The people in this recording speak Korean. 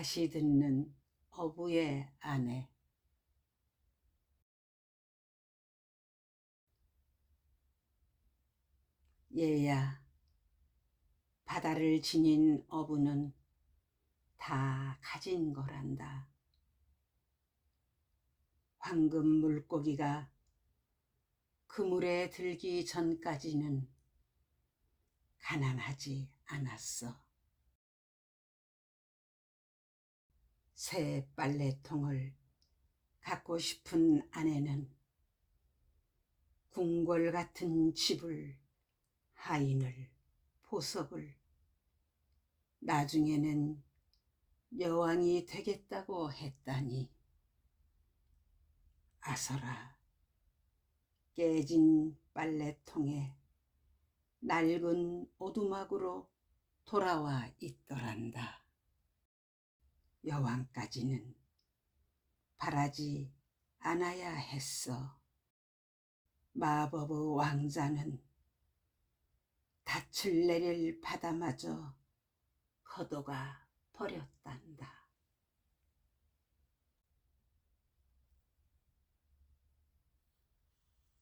다시 듣는 어부의 아내 얘야 바다를 지닌 어부는 다 가진 거란다. 황금 물고기가 그물에 들기 전까지는 가난하지 않았어. 새 빨래통을 갖고 싶은 아내는 궁궐 같은 집을, 하인을, 보석을, 나중에는 여왕이 되겠다고 했다니. 아서라, 깨진 빨래통에 낡은 오두막으로 돌아와 있더란다. 여왕까지는 바라지 않아야 했어. 마법의 왕자는 닻을 내릴 바다마저 걷어가 버렸단다.